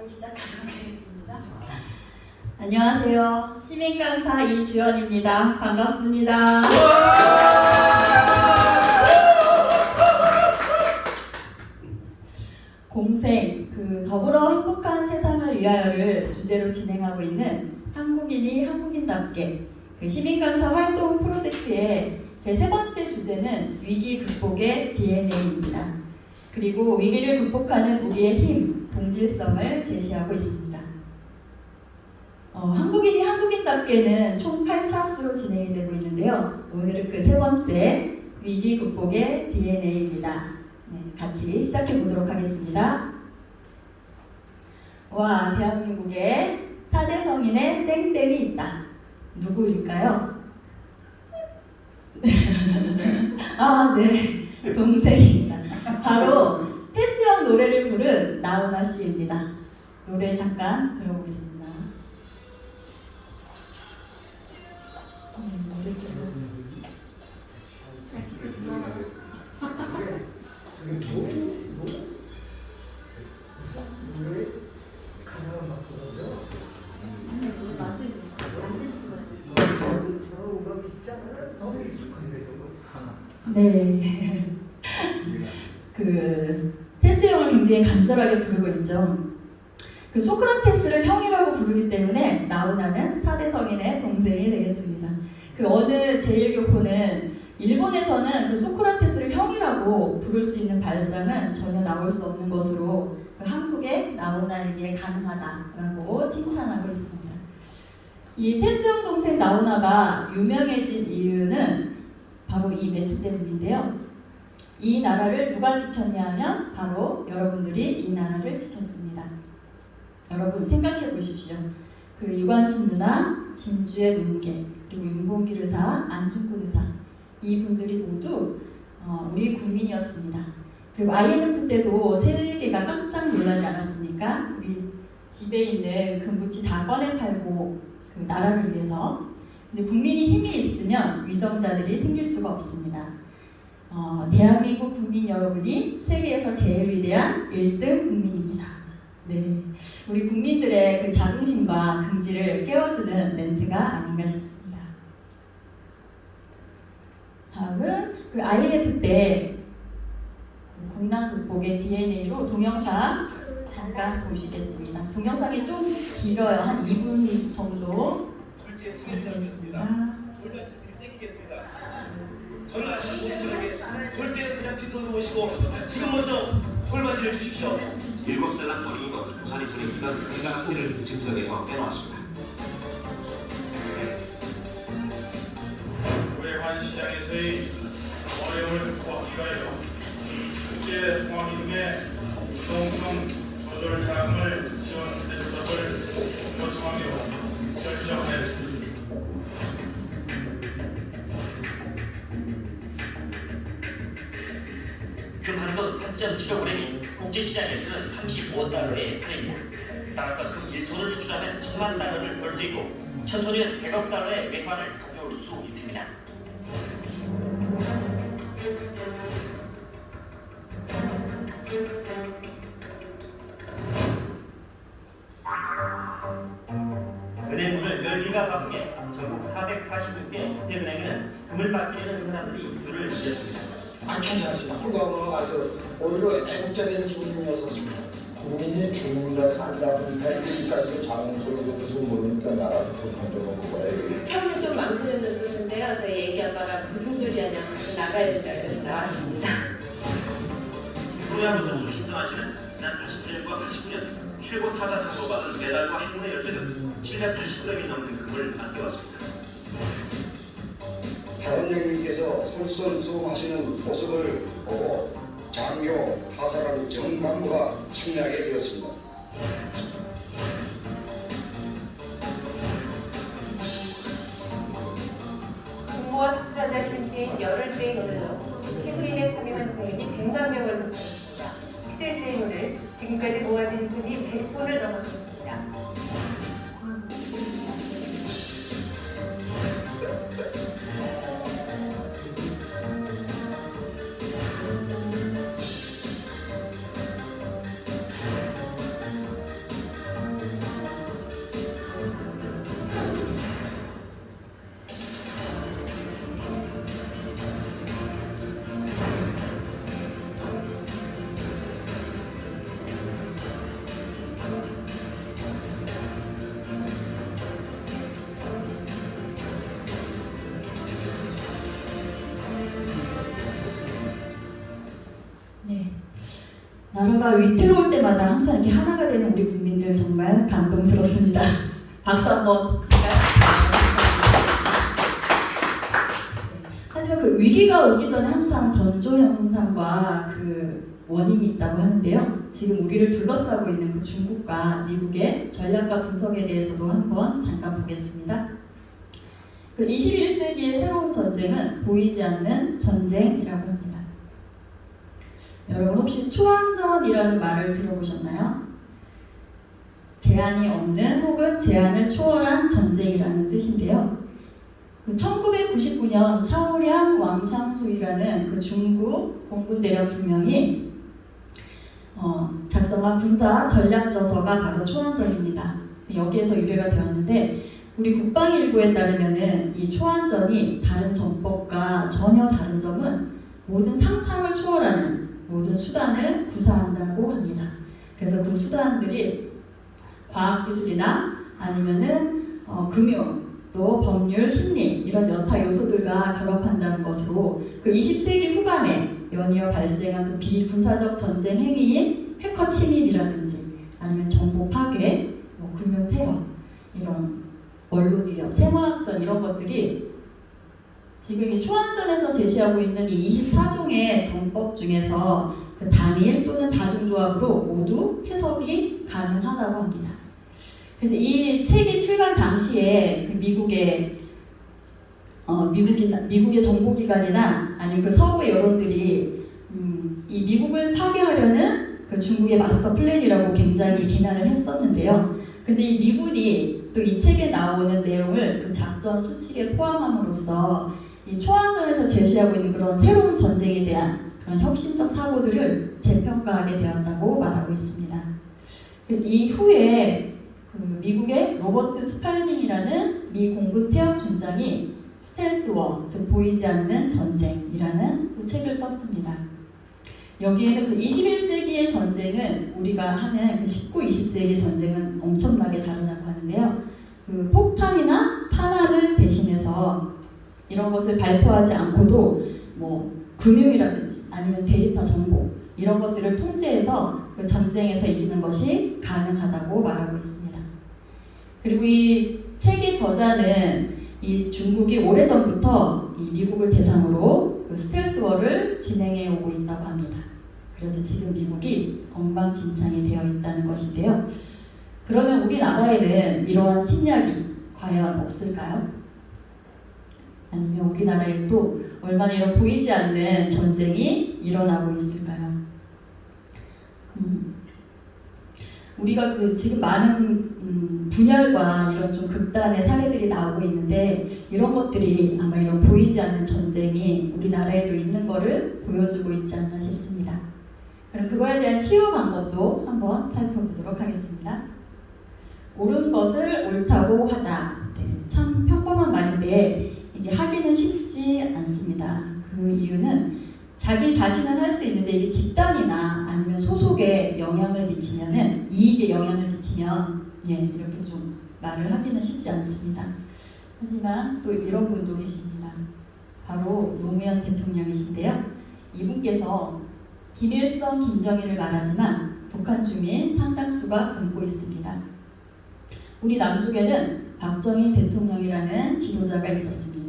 강의 시작하도록 하겠습니다. 안녕하세요. 시민강사 이주연입니다. 반갑습니다. 공생, 그 더불어 행복한 세상을 위하여를 주제로 진행하고 있는 한국인이 한국인답게 그 시민강사 활동 프로젝트의 제 세 번째 주제는 위기 극복의 DNA입니다. 그리고 위기를 극복하는 우리의 힘, 동질성을 제시하고 있습니다. 어, 한국인이 한국인답게는 총 8차 수로 진행이 되고 있는데요. 오늘은 그 세 번째 위기 극복의 DNA입니다. 네, 같이 시작해 보도록 하겠습니다. 와, 대한민국에 4대 성인의 땡땡이 있다. 누구일까요? 아, 네. 동생입니다. 바로 테스형 노래를 부른 나훈아 씨입니다. 노래 잠깐 들어보겠습니다. 네. 그 테스형을 굉장히 간절하게 부르고 있죠. 그 소크라테스를 형이라고 부르기 때문에 나훈아는 사대 성인의 동생이 되겠습니다. 그 어느 제1교포는 일본에서는 그 소크라테스를 형이라고 부를 수 있는 발상은 전혀 나올 수 없는 것으로 그 한국의 나훈아에게 가능하다라고 칭찬하고 있습니다. 이 테스 형 동생 나훈아가 유명해진 이유는 바로 이 멘트 때문인데요. 이 나라를 누가 지켰냐 하면 바로 여러분들이 이 나라를 지켰습니다. 여러분 생각해 보십시오. 그 유관순 누나, 진주의 문계, 그리고 윤봉길 의사, 안중근 의사 이 분들이 모두 어, 우리 국민이었습니다. 그리고 IMF 때도 세계가 깜짝 놀라지 않았습니까? 우리 집에 있는 금부치 다 꺼내 팔고 그 나라를 위해서. 근데 국민이 힘이 있으면 위정자들이 생길 수가 없습니다. 어, 대한민국 국민 여러분이 세계에서 제일 위대한 1등 국민입니다. 네, 우리 국민들의 그 자긍심과 긍지를 깨워주는 멘트가 아닌가 싶습니다. 다음은 그 IMF 때 국난 극복의 DNA로 동영상 잠깐 보시겠습니다. 동영상이 좀 길어요. 한 2분 정도 보시겠습니다. 아시는 분들에게 절대 그냥 뒷돈을 모시고 지금 먼저 홀바지를 주십시오. 일곱 살난 어린이가 부산이 분위기가 그가 학교를 즉석에서 빼놓았습니다. 외환 시장에서의 어려움을 극복하기 위하여 국제 통화기 등의 유동성 조절 자금을 10kg이 국제시장에서는 35달러에 팔립니다. 따라서 그 1톤을 수출하면 천만 달러를 벌 수 있고 천톤이면 100억 달러의 맥반을 가져올 수 있습니다. 은행문을 열기가 바쁘게 전국 446개 주택은행에는 금을 받기 위한 사람들이 줄을 이었습니다. 아 괜찮습니다. 홀가분하고 아주 오히려 애국자된 기분이었었습니다. 국민이 죽는다 산다 분다 이기까지 장소를 무슨 모르니까 나라도 불평적으로 먹어야 처음에 좀 망설였는데요. 저희 얘기 아빠가 무슨 소리 하냐 하면서 나가야 된다 그래서 나왔습니다. 프로야구 선수 신성하씨는 지난 87년과 89년 최고 타자 상도 받은 메달과 행운의 열쇠 등 780g이 넘는 금을 안겨왔습니다. 자연령님께서 솔선수범하시는 모습을 보고 장교 타사라는 정감과 승리하게 되었습니다. 나라가 위태로울 때마다 항상 이렇게 하나가 되는 우리 국민들 정말 감동스럽습니다. 박수 한번. 하지만 그 위기가 오기 전에 항상 전조 현상과 그 원인이 있다고 하는데요. 지금 우리를 둘러싸고 있는 그 중국과 미국의 전략과 분석에 대해서도 한번 잠깐 보겠습니다. 그 21세기의 새로운 전쟁은 보이지 않는 전쟁이라고 합니다. 여러분 혹시 초항전이라는 말을 들어보셨나요? 제한이 없는 혹은 제한을 초월한 전쟁이라는 뜻인데요. 1999년 차오량 왕샹수이라는 그 중국 공군 대령 두 명이 어, 작성한 군사 전략 저서가 바로 초안전입니다. 여기에서 유래가 되었는데 우리 국방일보에 따르면은 이 초안전이 다른 전법과 전혀 다른 점은 모든 상상을 초월하는 모든 수단을 구사한다고 합니다. 그래서 그 수단들이 과학기술이나 아니면은 어, 금융, 또 법률, 심리 이런 여타 요소들과 결합한다는 것으로 그 20세기 후반에 연이어 발생한 그 비군사적 전쟁 행위인 해커 침입이라든지 아니면 정보 파괴, 뭐 금융 테러 이런 언론 위협, 생화학전 이런 것들이 지금 이 초안전에서 제시하고 있는 이 24종의 정법 중에서 그 단일 또는 다중조합으로 모두 해석이 가능하다고 합니다. 그래서 이 책이 출간 당시에 그 미국의 어, 미국이 미국의 정보기관이나 아니면 그 서구의 여론들이 음, 이 미국을 파괴하려는 그 중국의 마스터 플랜이라고 굉장히 비난을 했었는데요. 근데 이 미군이 또 이 책에 나오는 내용을 그 작전 수칙에 포함함으로써 이 초안전에서 제시하고 있는 그런 새로운 전쟁에 대한 그런 혁신적 사고들을 재평가하게 되었다고 말하고 있습니다. 그 이후에 그 미국의 로버트 스팔딩이라는 미 공군 태역 중장이 스텔스 워, 즉 보이지 않는 전쟁이라는 또 책을 썼습니다. 여기에는 그 21세기의 전쟁은 우리가 하는 그 19, 20세기 전쟁은 엄청나게 다르다고 하는데요. 그 폭탄이나 탄환을 대신해서 이런 것을 발표하지 않고도 뭐 금융이라든지 아니면 데이터 정보 이런 것들을 통제해서 그 전쟁에서 이기는 것이 가능하다고 말하고 있습니다. 그리고 이 책의 저자는 이 중국이 오래전부터 이 미국을 대상으로 그 스텔스워를 진행해 오고 있다고 합니다. 그래서 지금 미국이 엉망진창이 되어 있다는 것인데요. 그러면 우리나라에는 이러한 침략이 과연 없을까요? 아니면 우리나라에 또 얼마나 이런 보이지 않는 전쟁이 일어나고 있을까요? 음, 우리가 그 지금 많은 음, 분열과 이런 좀 극단의 사례들이 나오고 있는데 이런 것들이 아마 이런 보이지 않는 전쟁이 우리나라에도 있는 것을 보여주고 있지 않나 싶습니다. 그럼 그거에 대한 치유 방법도 한번 살펴보도록 하겠습니다. 옳은 것을 옳다고 하자. 네, 참 평범한 말인데 이게 하기는 쉽지 않습니다. 그 이유는 자기 자신은 할 수 있는데 이게 집단이나 아니면 소속에 영향을 미치면은 이익에 영향을 미치면 예, 이렇게 좀 말을 하기는 쉽지 않습니다. 하지만 또 이런 분도 계십니다. 바로 노무현 대통령이신데요. 이분께서 김일성, 김정일을 말하지만 북한 주민 상당수가 굶고 있습니다. 우리 남쪽에는 박정희 대통령이라는 지도자가 있었습니다.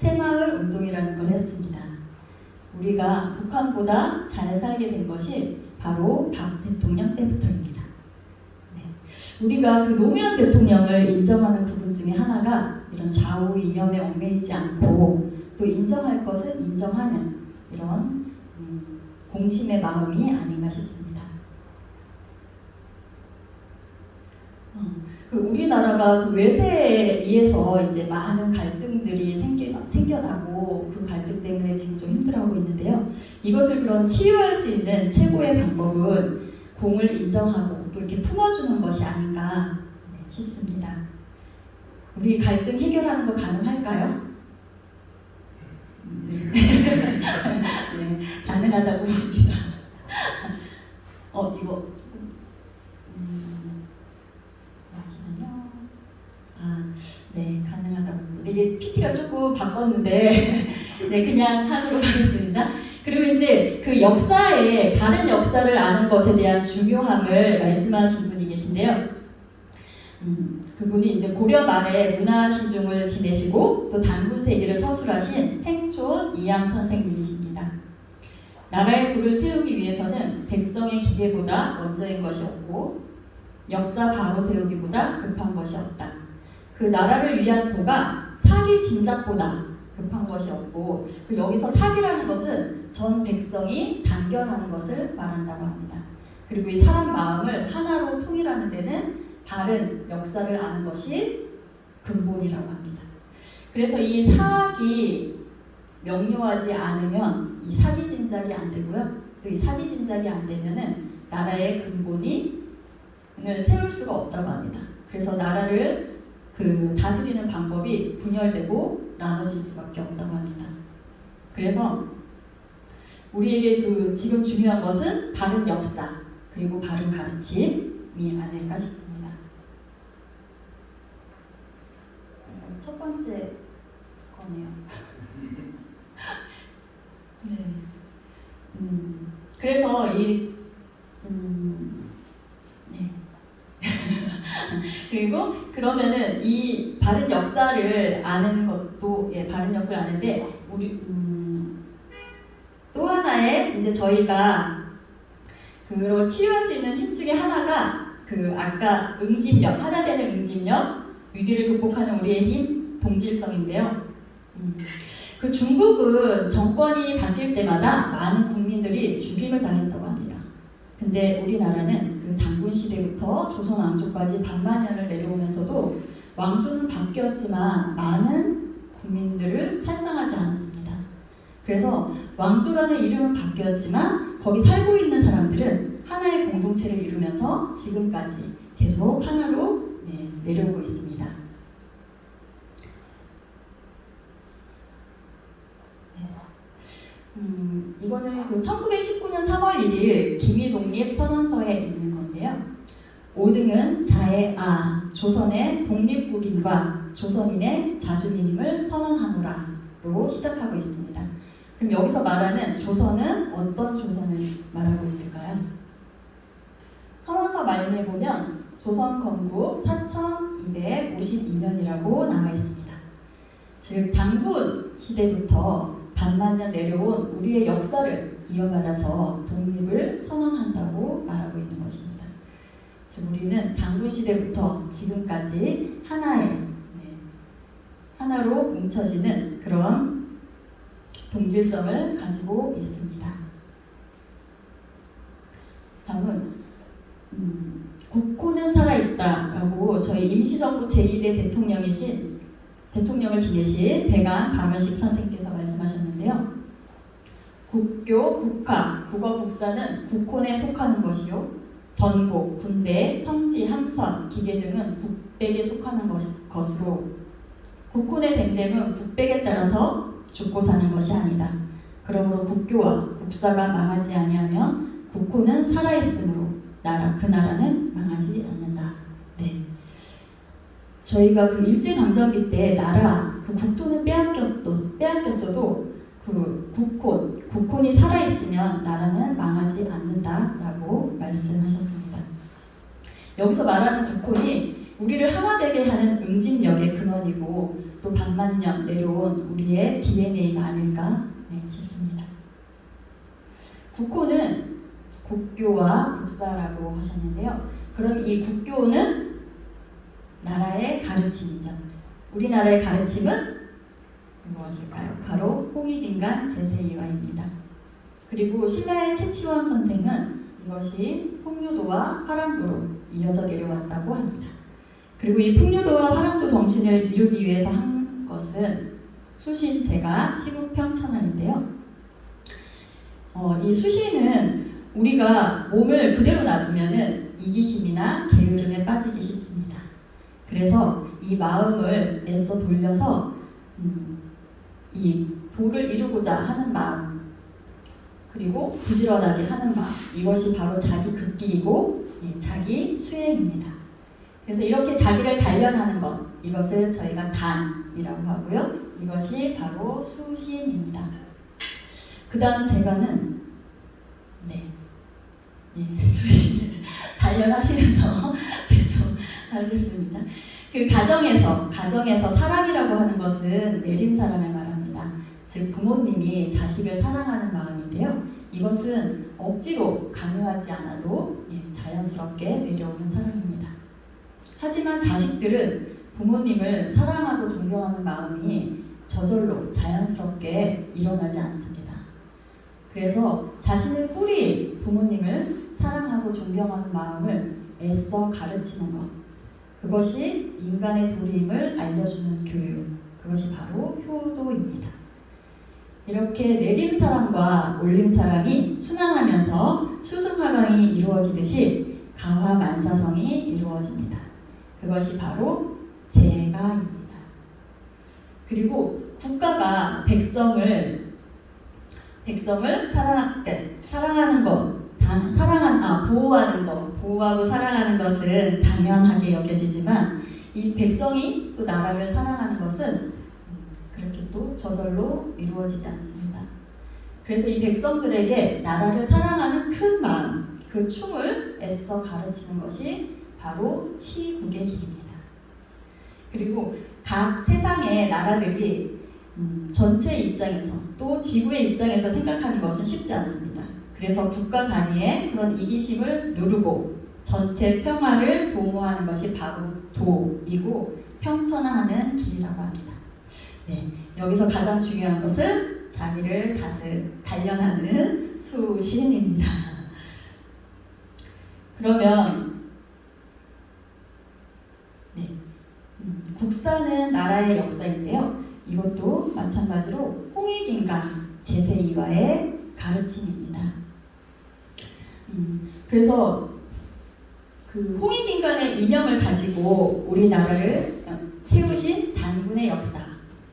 새마을 운동이라는 걸 했습니다. 우리가 북한보다 잘 살게 된 것이 바로 박 대통령 때부터입니다. 네. 우리가 그 노무현 대통령을 인정하는 부분 중에 하나가 이런 좌우 이념에 얽매이지 않고 또 인정할 것은 인정하는 이런 음, 공심의 마음이 아닌가 싶습니다. 음, 그 우리나라가 그 외세에 의해서 이제 많은 갈등들이 생겨, 생겨나고 그 갈등 때문에 지금 좀 힘들어하고 있는데요. 이것을 그런 치유할 수 있는 최고의 방법은 공을 인정하고 또 이렇게 품어주는 것이 아닌가 네, 싶습니다. 우리 갈등 해결하는 거 가능할까요? 네. 네, 가능하다고 봅니다. 어, 이거. 음, 잠시만요. 아, 네, 가능하다고. 이게 PT가 조금 바꿨는데, 네, 그냥 하도록 하겠습니다. 그리고 이제 그 역사에 바른 역사를 아는 것에 대한 중요함을 말씀하신 분이 계신데요. 음, 그분이 이제 고려 말에 문화 시중을 지내시고 또 단군세기를 서술하신 행촌 이양 선생님이십니다. 나라의 부를 세우기 위해서는 백성의 기계보다 먼저인 것이 없고 역사 바로 세우기보다 급한 것이 없다. 그 나라를 위한 도가 사기 진작보다 급한 것이 없고 그 여기서 사기라는 것은 전 백성이 단결하는 것을 말한다고 합니다. 그리고 이 사람 마음을 하나로 통일하는 데는 바른 역사를 아는 것이 근본이라고 합니다. 그래서 이 사학이 명료하지 않으면 이 사기 진작이 안 되고요. 또 이 사기 진작이 안 되면은 나라의 근본이 을 세울 수가 없다고 합니다. 그래서 나라를 그 다스리는 방법이 분열되고 나눠질 수밖에 없다고 합니다. 그래서 우리에게 그 지금 중요한 것은 바른 역사 그리고 바른 가르침이 아닐까 싶습니다. 어, 첫 번째 거네요. 네. 음, 그래서 이 음, 네. 그리고 그러면은 이 바른 역사를 아는 것도 예, 바른 역사를 아는데 우리 음, 또 하나의 이제 저희가 그걸 치유할 수 있는 힘 중에 하나가 그 아까 응집력 하나 되는 응집력 위기를 극복하는 우리의 힘 동질성인데요. 음, 그 중국은 정권이 바뀔 때마다 많은 국민들이 죽임을 당했다고 합니다. 근데 우리나라는 그 단군 시대부터 조선 왕조까지 반만 년을 내려오면서도 왕조는 바뀌었지만 많은 국민들을 살상하지 않았습니다. 그래서 왕조라는 이름은 바뀌었지만 거기 살고 있는 사람들은 하나의 공동체를 이루면서 지금까지 계속 하나로 네, 내려오고 있습니다. 네. 음, 이거는 그 1919년 3월 1일 김희독립 선언서에 있는 건데요. 5등은 자해아 조선의 독립국인과 조선인의 자주민임을 선언하노라로 시작하고 있습니다. 그럼 여기서 말하는 조선은 어떤 조선을 말하고 있을까요? 선언서 말미에 보면 조선 건국 4252년이라고 나와 있습니다. 즉 당군 시대부터 반만 년 내려온 우리의 역사를 이어받아서 독립을 선언한다고 말하고 있는 것입니다. 즉 우리는 당군 시대부터 지금까지 하나의 네, 하나로 뭉쳐지는 그런 동질성을 가지고 있습니다. 다음은 음, 국호는 살아있다라고 저희 임시정부 제2대 대통령이신 대통령을 지내신 배관 박원식 선생께서 말씀하셨는데요. 국교, 국화, 국어, 국사는 국혼에 속하는 것이요. 전국, 군대, 성지, 함선, 기계 등은 국백에 속하는 것, 것으로 국혼의 댕댕은 국백에 따라서 죽고 사는 것이 아니다. 그러므로 국교와 국사가 망하지 아니하면 국호는 살아있으므로 나라 그 나라는 망하지 않는다. 네. 저희가 그 일제 강점기 때 나라 그 국토는 빼앗겼도 빼앗겼어도 그 국혼 국혼이 살아 있으면 나라는 망하지 않는다라고 말씀하셨습니다. 여기서 말하는 국혼이 우리를 하나 되게 하는 응집력의 근원이고 또 반만년 내려온 우리의 DNA가 아닐까 네, 싶습니다. 국호는 국교와 국사라고 하셨는데요. 그럼 이 국교는 나라의 가르침이죠. 우리나라의 가르침은 무엇일까요? 바로 홍익인간 제세이화입니다. 그리고 신라의 최치원 선생은 이것이 풍류도와 화랑도로 이어져 내려왔다고 합니다. 그리고 이 풍류도와 화랑도 정신을 이루기 위해서 한 것은 수신제가 시국평천안인데요. 어, 이 수신은 우리가 몸을 그대로 놔두면은 이기심이나 게으름에 빠지기 쉽습니다. 그래서 이 마음을 애써 돌려서 음, 이 도를 이루고자 하는 마음 그리고 부지런하게 하는 마음 이것이 바로 자기 극기이고 예, 자기 수행입니다. 그래서 이렇게 자기를 단련하는 것 이것을 저희가 단이라고 하고요. 이것이 바로 수신입니다. 그 다음 제가는 네, 네, 수리씨 단련하시면서 계속 하겠습니다. 그 가정에서 가정에서 사랑이라고 하는 것은 내림 사랑을. 즉 부모님이 자식을 사랑하는 마음인데요. 이것은 억지로 강요하지 않아도 예, 자연스럽게 내려오는 사랑입니다. 하지만 자식들은 부모님을 사랑하고 존경하는 마음이 저절로 자연스럽게 일어나지 않습니다. 그래서 자신의 뿌리 부모님을 사랑하고 존경하는 마음을 애써 가르치는 것. 그것이 인간의 도리임을 알려주는 교육. 그것이 바로 효도입니다. 이렇게 내림 사랑과 올림 사랑이 순환하면서 수승하강이 이루어지듯이 가화 만사성이 이루어집니다. 그것이 바로 제가입니다. 그리고 국가가 백성을 백성을 사랑 네, 사랑하는 것, 당, 사랑한 아 보호하는 것, 보호하고 사랑하는 것은 당연하게 여겨지지만 이 백성이 또 나라를 사랑하는 것은 그렇게 또 저절로 이루어지지 않습니다. 그래서 이 백성들에게 나라를 사랑하는 큰 마음, 그 춤을 애써 가르치는 것이 바로 치국의 길입니다. 그리고 각 세상의 나라들이 음, 전체 입장에서 또 지구의 입장에서 생각하는 것은 쉽지 않습니다. 그래서 국가 단위의 그런 이기심을 누르고 전체 평화를 도모하는 것이 바로 도이고 평천화하는 길이라고 합니다. 네, 여기서 가장 중요한 것은 자기를 다스 단련하는 수신입니다. 그러면 네, 음, 국사는 나라의 역사인데요. 이것도 마찬가지로 홍익인간 제세2과의 가르침입니다. 음, 그래서 그 홍익인간의 이념을 가지고 우리나라를 세우신 단군의 역사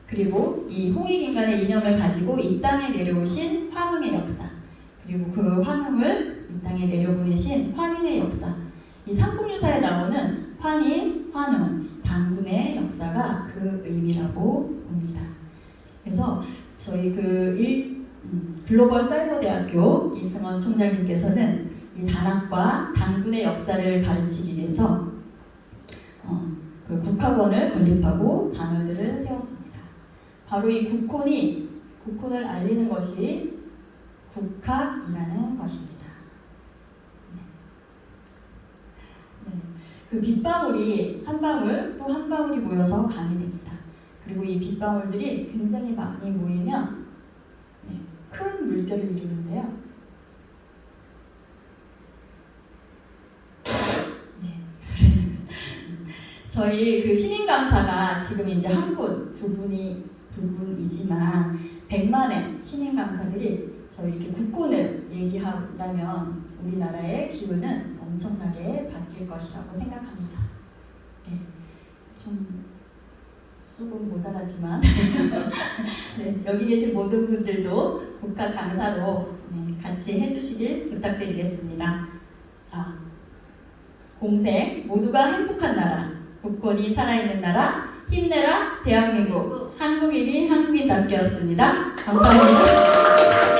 그리고 이 홍익인간의 이념을 가지고 이 땅에 내려오신 환웅의 역사 그리고 그 환웅을 이 땅에 내려보내신 환인의 역사 이 삼국유사에 나오는 환인, 환웅, 단군의 역사가 그 의미라고 봅니다. 그래서 저희 그 일, 음, 글로벌 사이버 대학교 이승원 총장님께서는 이 단학과 단군의 역사를 가르치기 위해서 어, 그 국학원을 건립하고 단원들을 세웠습니다. 바로 이 국혼이 국혼을 알리는 것이 국학이라는 것입니다. 네. 네. 그 빗방울이 한 방울 또 한 방울이 모여서 강이 됩니다. 그리고 이 빗방울들이 굉장히 많이 모이면 네, 큰 물결을 이루는데요. 네, 저희 그 신인감사가 지금 이제 한 분, 두 분이 두 분이지만 100만의 신인감사들이 저희 이렇게 국권을 얘기한다면 우리나라의 기운은 엄청나게 바뀔 것이라고 생각합니다. 네, 좀 조금 모자라지만. 네, 여기 계신 모든 분들도 국가 강사로 네, 같이 해주시길 부탁드리겠습니다. 아, 공생 모두가 행복한 나라, 국권이 살아있는 나라, 힘내라 대한민국, 한국인이 한국인답게였습니다. 감사합니다.